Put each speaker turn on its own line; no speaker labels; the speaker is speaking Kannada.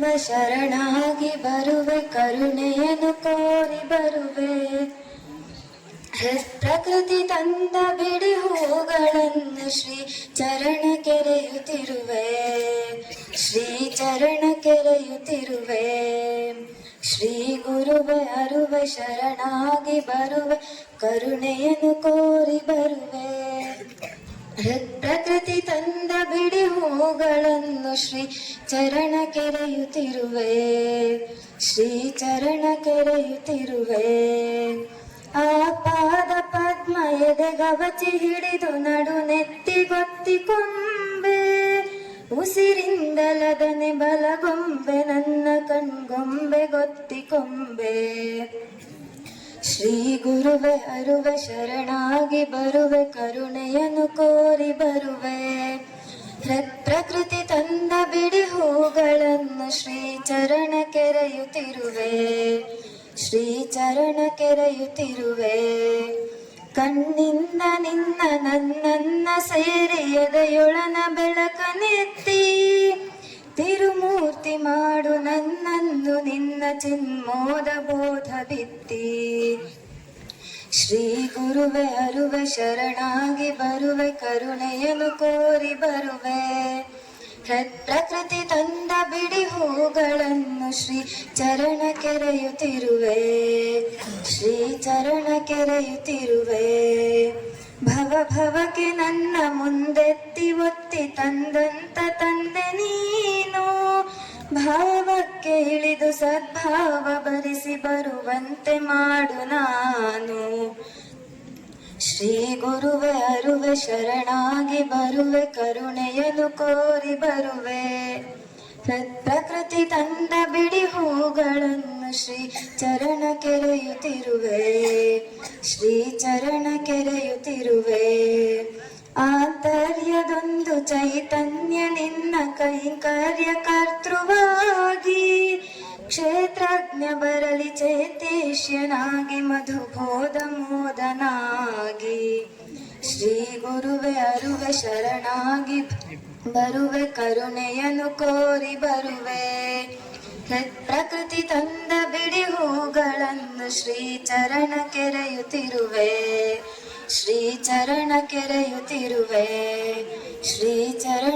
ಶರಣಾಗಿ ಬರುವೆ, ಕರುಣೆಯನ್ನು ಕೋರಿ ಬರುವೆ. ಪ್ರಕೃತಿ ತಂದ ಬಿಡಿ ಹೂಗಳನ್ನು ಶ್ರೀ ಚರಣ ಕೆರೆಯುತ್ತಿರುವೆ. ಶ್ರೀ ಚರಣ ಕೆರೆಯುತ್ತಿರುವೆ. ಶ್ರೀ ಗುರುವೆ, ಅರುವೆ, ಶರಣಾಗಿ ಬರುವೆ, ಕರುಣೆಯನ್ನು ಕೋರಿ ಬರುವೆ. ಪ್ರಕೃತಿ ತಂದ ಬಿಡಿ ಹೂಗಳನ್ನು ಶ್ರೀ ಚರಣ ಕೆರೆಯುತ್ತಿರುವೆ. ಶ್ರೀ ಚರಣ ಕೆರೆಯುತ್ತಿರುವೆ. ಆ ಪಾದ ಪದ್ಮ ಎದೆ ಗವಚಿ ಹಿಡಿದು ನಡು ನೆತ್ತಿ ಗೊತ್ತಿಕೊಂಬೆ. ಉಸಿರಿಂದಲದನೆ ಬಲಗೊಂಬೆ, ನನ್ನ ಕಣ್ಗೊಂಬೆ ಗೊತ್ತಿಕೊಂಬೆ. ಶ್ರೀ ಗುರುವೆ ಅರುವೆ ಶರಣಾಗಿ ಬರುವೆ, ಕರುಣೆಯನ್ನು ಕೋರಿ ಬರುವೆ. ಪ್ರ- ಪ್ರಕೃತಿ ತಂದ ಬಿಡಿ ಹೂಗಳನ್ನು ಶ್ರೀ ಚರಣ ಕೆರೆಯುತ್ತಿರುವೆ. ಶ್ರೀ ಚರಣ ಕೆರೆಯುತ್ತಿರುವೆ. ಕಣ್ಣಿಂದ ನಿನ್ನ ನನ್ನನ್ನ ಸೇರಿ ಎದೆಯೊಳನ ಬೆಳಕನೆತ್ತಿ ತಿರುಮೂರ್ತಿ ಮಾಡು ನನ್ನನ್ನು ನಿನ್ನ ಚಿನ್ಮೋದ ಬೋಧ ಬಿತ್ತಿ. ಶ್ರೀ ಗುರುವೆ ಅರುವೆ ಶರಣಾಗಿ ಬರುವೆ, ಕರುಣೆಯನ್ನು ಕೋರಿ ಬರುವೆ. ಪ್ರ- ಪ್ರಕೃತಿ ತಂದ ಬಿಡಿ ಹೂಗಳನ್ನು ಶ್ರೀ ಚರಣ ಕೆರೆಯುತ್ತಿರುವೆ. ಶ್ರೀ ಚರಣ ಕೆರೆಯುತ್ತಿರುವೆ. ಭವ ಭವಕ್ಕೆ ನನ್ನ ಭಾವಕ್ಕೆ ಇಳಿದು ಸದ್ಭಾವ ಬರಿಸಿ ಬರುವಂತೆ ಮಾಡು ನಾನು. ಶ್ರೀ ಗುರುವೆ ಅರುವೆ ಶರಣಾಗಿ ಬರುವೆ, ಕರುಣೆಯನ್ನು ಕೋರಿ ಬರುವೆ. ಪ್ರ- ಪ್ರಕೃತಿ ತಂದ ಬಿಡಿ ಹೂಗಳನ್ನು ಶ್ರೀ ಚರಣ ಕೆರೆಯುತ್ತಿರುವೆ. ಶ್ರೀ ಚರಣ ಕೆರೆಯುತ್ತಿರುವೆ. ಆಂತರ್ಯದೊಂದು ಚೈತನ್ಯ ನಿನ್ನ ಕೈಂಕರ್ಯ ಕರ್ತೃವಾಗಿ ಕ್ಷೇತ್ರಜ್ಞ ಬರಲಿ ಚೇತೇಶ್ಯನಾಗಿ, ಮಧುಬೋಧ ಮೋದನಾಗಿ. ಶ್ರೀ ಗುರುವೆ, ಅರುವೆ ಶರಣಾಗಿ, ಬರುವೆ ಕರುಣೆಯನ್ನು ಕೋರಿ ಬರುವೆ. ಪ್ರ- ಪ್ರಕೃತಿ ತಂದ ಬಿಡಿ ಹೂಗಳನ್ನು ಶ್ರೀ ಚರಣ ಕೆರೆಯುತ್ತಿರುವೆ. ಶ್ರೀ ಚರಣ ಕೆರೆಯುತ್ತಿರುವೆ. ಶ್ರೀ ಚರಣ